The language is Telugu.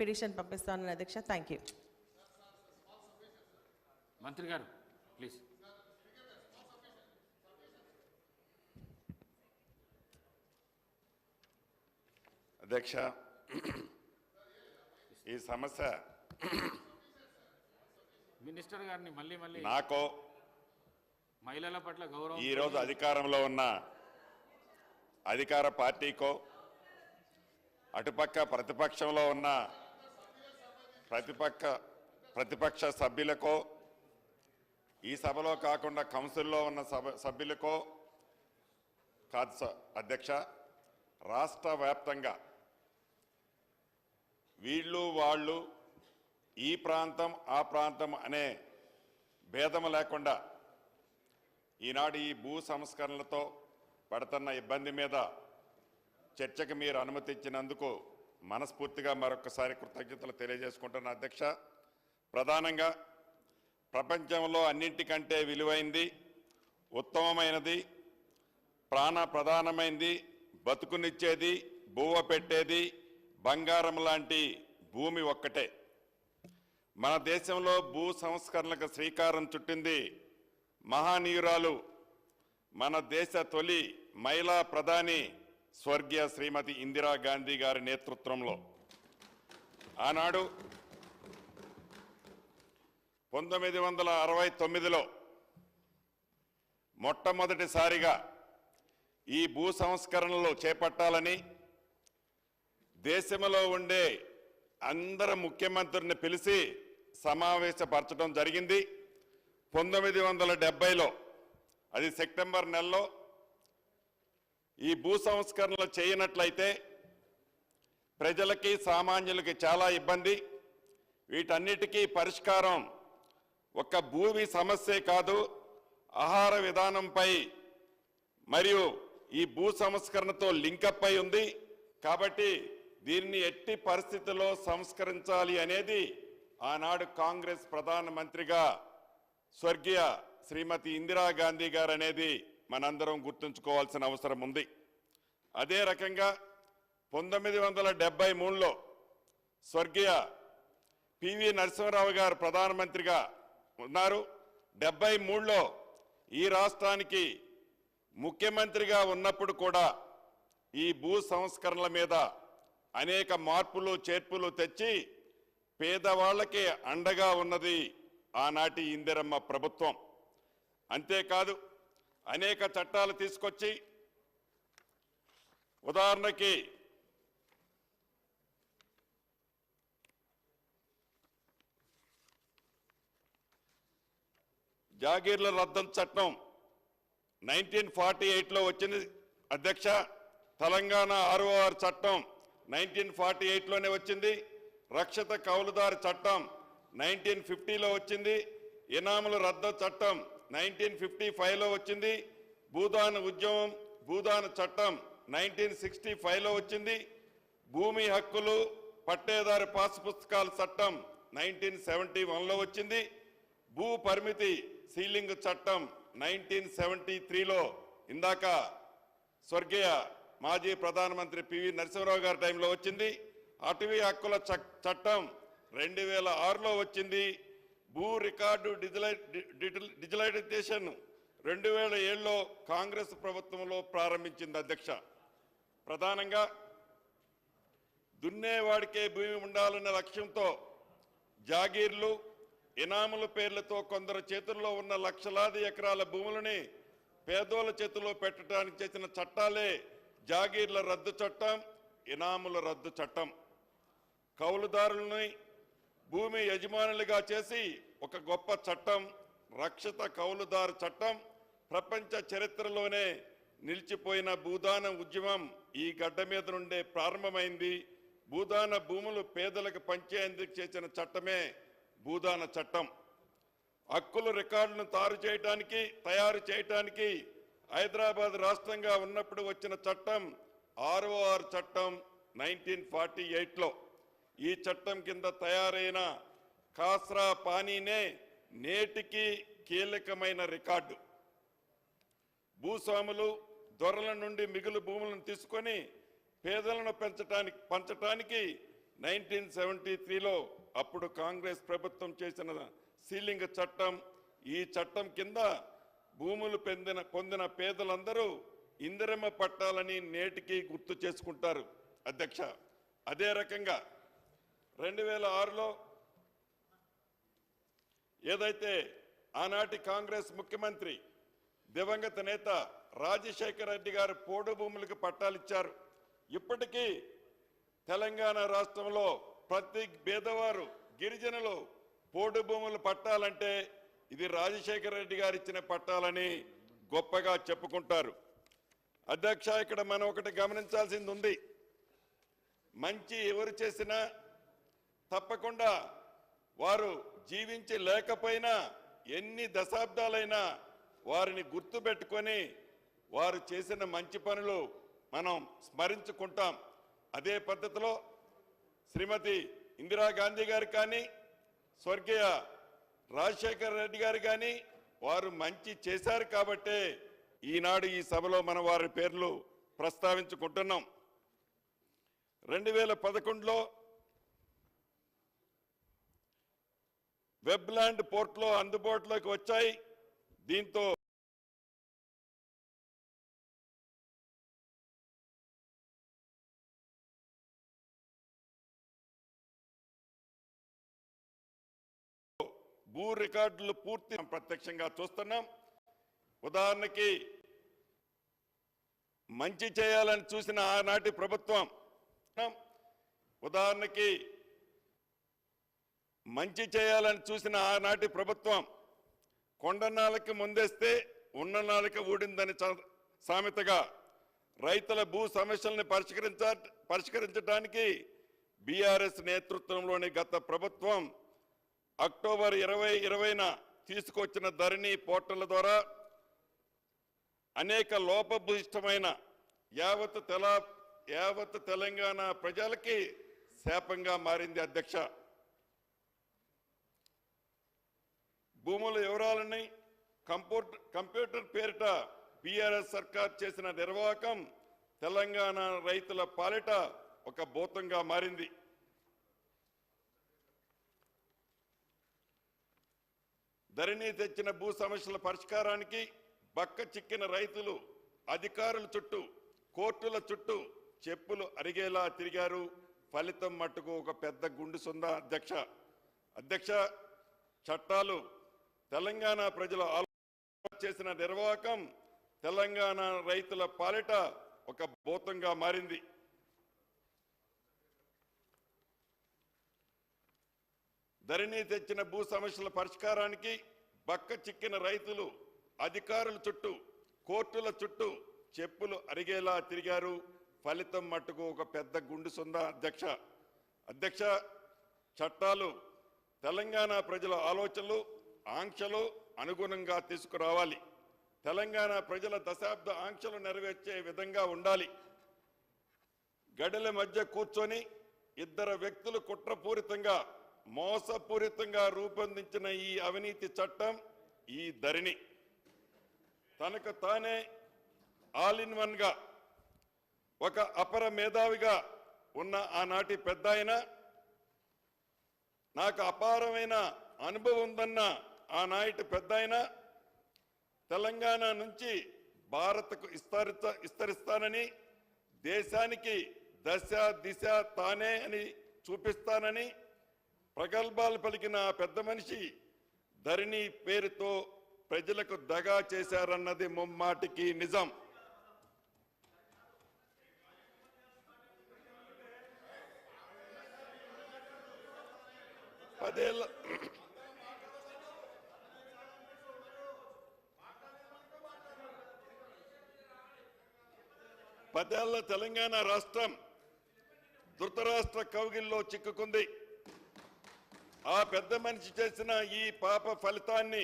పిటిషన్ పంపిస్తాను అధ్యక్ష థ్యాంక్ యూ మంత్రి గారు ప్లీజ్ అధ్యక్ష ఈ సమస్య మినిస్టర్ గారిని మళ్ళీ మళ్ళీ నాకో మహిళల పట్ల గౌరవం ఈరోజు అధికారంలో ఉన్న అధికార పార్టీకో అటుపక్క ప్రతిపక్షంలో ఉన్న ప్రతిపక్ష ప్రతిపక్ష సభ్యులకో ఈ సభలో కాకుండా కౌన్సిల్లో ఉన్న సభ సభ్యులకో కాదు అధ్యక్ష రాష్ట్ర వ్యాప్తంగా వీళ్ళు వాళ్ళు ఈ ప్రాంతం ఆ ప్రాంతం అనే భేదం లేకుండా ఈనాడు ఈ భూ సంస్కరణలతో పడుతున్న ఇబ్బంది మీద చర్చకు మీరు అనుమతి ఇచ్చినందుకు మనస్ఫూర్తిగా మరొకసారి కృతజ్ఞతలు తెలియజేసుకుంటున్న అధ్యక్ష. ప్రధానంగా ప్రపంచంలో అన్నింటికంటే విలువైంది ఉత్తమమైనది ప్రాణ ప్రధానమైంది బతుకునిచ్చేది బువ్వ పెట్టేది బంగారం లాంటి భూమి ఒక్కటే. మన దేశంలో భూ సంస్కరణలకు శ్రీకారం చుట్టింది మహానీయురాలు మన దేశ తొలి మహిళా ప్రధాని స్వర్గీయ శ్రీమతి ఇందిరాగాంధీ గారి నేతృత్వంలో ఆనాడు పంతొమ్మిది వందల అరవై తొమ్మిదిలో మొట్టమొదటిసారిగా ఈ భూ సంస్కరణలు చేపట్టాలని దేశంలో ఉండే అందరు ముఖ్యమంత్రిని పిలిచి సమావేశపరచడం జరిగింది. పంతొమ్మిది వందల డెబ్బైలో అది సెప్టెంబర్ నెలలో ఈ భూ సంస్కరణలు చేయనట్లయితే ప్రజలకి సామాన్యులకి చాలా ఇబ్బంది. వీటన్నిటికీ పరిష్కారం ఒక భూమి సమస్యే కాదు ఆహార విధానంపై మరియు ఈ భూ సంస్కరణతో లింకప్ అయి ఉంది. కాబట్టి దీన్ని ఎట్టి పరిస్థితుల్లో సంస్కరించాలి అనేది ఆనాడు కాంగ్రెస్ ప్రధానమంత్రిగా స్వర్గీయ శ్రీమతి ఇందిరాగాంధీ గారు అనేది మనందరం గుర్తుంచుకోవాల్సిన అవసరం ఉంది. అదే రకంగా పంతొమ్మిది వందల డెబ్బై మూడులో స్వర్గీయ పివి నరసింహరావు గారు ప్రధానమంత్రిగా ఉన్నారు. డెబ్బై మూడులో ఈ రాష్ట్రానికి ముఖ్యమంత్రిగా ఉన్నప్పుడు కూడా ఈ భూ సంస్కరణల మీద అనేక మార్పులు చేర్పులు తెచ్చి పేదవాళ్ళకి అండగా ఉన్నది ఆనాటి ఇందిరమ్మ ప్రభుత్వం. అంతేకాదు అనేక చట్టాలు తీసుకొచ్చి ఉదాహరణకి జాగీర్ల రద్దం చట్టం నైన్టీన్ ఫార్టీ ఎయిట్లో వచ్చింది. అధ్యక్ష తెలంగాణ ఆర్ఓఆర్ చట్టం నైన్టీన్ ఫార్టీ ఎయిట్లోనే వచ్చింది. రక్షిత కౌలుదారు చట్టం నైన్టీన్ ఫిఫ్టీలో వచ్చింది. ఇనాముల రద్దు చట్టం నైన్టీన్ ఫిఫ్టీ ఫైవ్లో వచ్చింది. భూదాన ఉద్యమం భూదాన చట్టం నైన్టీన్ సిక్స్టీ ఫైవ్లో వచ్చింది. భూమి హక్కులు పట్టేదారి పాస్ పుస్తకాల చట్టం నైన్టీన్ సెవెంటీ వన్లో వచ్చింది. భూ పరిమితి సీలింగ్ చట్టం నైన్టీన్ సెవెంటీ త్రీలో ఇందాక స్వర్గీయ మాజీ ప్రధానమంత్రి పివి నరసింహరావు గారి టైంలో వచ్చింది. అటవీ హక్కుల చ- చట్టం రెండు వేల ఆరులో వచ్చింది. భూ రికార్డు డిజిలై డి- డిజిటలైజేషన్ రెండు వేల ఏడులో కాంగ్రెస్ ప్రభుత్వంలో ప్రారంభించింది అధ్యక్ష. ప్రధానంగా దున్నేవాడికే భూమి ఉండాలన్న లక్ష్యంతో జాగీర్లు ఇనాముల పేర్లతో కొందరు చేతుల్లో ఉన్న లక్షలాది ఎకరాల భూములని పేదోళ్ళ చేతిలో పెట్టడానికి చేసిన చట్టాలే జాగీర్ల రద్దు చట్టం ఇనాముల రద్దు చట్టం. కౌలుదారులని భూమి యజమానులుగా చేసి ఒక గొప్ప చట్టం రక్షిత కౌలుదారు చట్టం ప్రపంచ చరిత్రలోనే నిలిచిపోయిన భూదాన ఉద్యమం ఈ గడ్డ మీద నుండే ప్రారంభమైంది. భూదాన భూములు పేదలకు పంచేందుకు చేసిన చట్టమే భూదాన చట్టం. హక్కుల రికార్డులను తారు చేయడానికి తయారు చేయడానికి హైదరాబాద్ రాష్ట్రంగా ఉన్నప్పుడు వచ్చిన చట్టం ఆర్ఓఆర్ చట్టం నైన్టీన్ ఫార్టీ ఎయిట్లో. ఈ చట్టం కింద తయారైన కాస్రా పానీనే నేటికి కీలకమైన రికార్డు. భూస్వాములు దొరల నుండి మిగులు భూములను తీసుకొని పేదలను పెంచటానికి పంచటానికి నైన్టీన్ సెవెంటీ త్రీలో అప్పుడు కాంగ్రెస్ ప్రభుత్వం చేసిన సీలింగ్ చట్టం. ఈ చట్టం కింద భూములు పొందిన పొందిన పేదలందరూ ఇందిరమ్మ పట్టాలని నేటికి గుర్తు చేసుకుంటారు. అధ్యక్ష అదే రకంగా రెండు వేల ఆరులో ఏదైతే ఆనాటి కాంగ్రెస్ ముఖ్యమంత్రి దివంగత నేత రాజశేఖర రెడ్డి గారు పోడు భూములకు పట్టాలిచ్చారు ఇప్పటికీ తెలంగాణ రాష్ట్రంలో ప్రతి పేదవారు గిరిజనులు పోడు భూములు పట్టాలంటే ఇది రాజశేఖర రెడ్డి గారు ఇచ్చిన పట్టాలని గొప్పగా చెప్పుకుంటారు. అధ్యక్ష ఇక్కడ మనం ఒకటి గమనించాల్సింది ఉంది. మంచి ఎవరు చేసినా తప్పకుండా వారు జీవించి లేకపోయినా ఎన్ని దశాబ్దాలైనా వారిని గుర్తుపెట్టుకొని వారు చేసిన మంచి పనులు మనం స్మరించుకుంటాం. అదే పద్ధతిలో శ్రీమతి ఇందిరాగాంధీ గారు కానీ స్వర్గీయ రాజశేఖర రెడ్డి గారు కానీ వారు మంచి చేశారు కాబట్టే ఈనాడు ఈ సభలో మన వారి పేర్లు ప్రస్తావించుకుంటున్నాం. రెండు వేల పదకొండులో వెబ్లాండ్ పోర్ట్లో అందుబాటులోకి వచ్చాయి. దీంతో భూ రికార్డులు పూర్తి ప్రత్యక్షంగా చూస్తున్నాం. ఉదాహరణకి మంచి చేయాలని చూసిన ఆనాటి ప్రభుత్వం. ఉదాహరణకి మంచి చేయాలని చూసిన ఆనాటి ప్రభుత్వం కొండ ముందేస్తే ఉన్న ఊడిందని చ- సామెతగా రైతుల భూ సమస్యల్ని పరిష్కరించ పరిష్కరించడానికి బీఆర్ఎస్ నేతృత్వంలోని గత ప్రభుత్వం అక్టోబర్ ఇరవై ఇరవైన తీసుకొచ్చిన ధరణి పోర్టల్ ద్వారా అనేక లోపభూయిష్టమైన యావత్ తెలా యావత్ తెలంగాణ ప్రజలకి శాపంగా మారింది అధ్యక్ష. భూముల వివరాలని కంప్యూటర్ కంప్యూటర్ పేరిట బీఆర్ఎస్ సర్కార్ చేసిన నిర్వాహకం తెలంగాణ రైతుల పాలిట ఒక భూతంగా మారింది. ధరణి తెచ్చిన భూ సమస్యల పరిష్కారానికి బక్క చిక్కిన రైతులు అధికారుల చుట్టూ కోర్టుల చుట్టూ చెప్పులు అరిగేలా తిరిగారు. ఫలితం మట్టుకు ఒక పెద్ద గుండు సుందా అధ్యక్ష. అధ్యక్ష చట్టాలు తెలంగాణ ప్రజల ఆలోచన చేసిన నిర్వాహకం తెలంగాణ రైతుల పాలిట ఒక భూతంగా మారింది. ధరణి తెచ్చిన భూ సమస్యల పరిష్కారానికి బక్క చిక్కిన రైతులు అధికారుల చుట్టూ కోర్టుల చుట్టూ చెప్పులు అరిగేలా తిరిగారు. ఫలితం మట్టుకు ఒక పెద్ద గుండు సొంద అధ్యక్ష. అధ్యక్ష చట్టాలు తెలంగాణ ప్రజల ఆలోచనలు ఆంక్షలు అనుగుణంగా తీసుకురావాలి. తెలంగాణ ప్రజల దశాబ్ద ఆంక్షలు నెరవేర్చే విధంగా ఉండాలి. గడల మధ్య కూర్చొని ఇద్దరు వ్యక్తులు కుట్రపూరితంగా మోసపూరితంగా రూపొందించిన ఈ అవినీతి చట్టం ఈ ధరిణి. తనకు తానే ఆల్ ఇన్ వన్గా ఒక అపర మేధావిగా ఉన్న ఆనాటి పెద్ద నాకు అపారమైన అనుభవం ఉందన్న ఆనాటి పెద్ద ఆయన తెలంగాణ నుంచి భారత్కు విస్తరిత విస్తరిస్తానని దేశానికి దశ దిశ తానే అని చూపిస్తానని ప్రగల్భాలు పలికిన ఆ పెద్ద మనిషి ధరణి పేరుతో ప్రజలకు దగా చేశారన్నది ముమ్మాటికి నిజం. పదేళ్ళ పదేళ్ళ తెలంగాణ రాష్ట్రం ధృతరాష్ట్ర కౌగిల్లో చిక్కుకుంది. ఆ పెద్ద మనిషి చేసిన ఈ పాప ఫలితాన్ని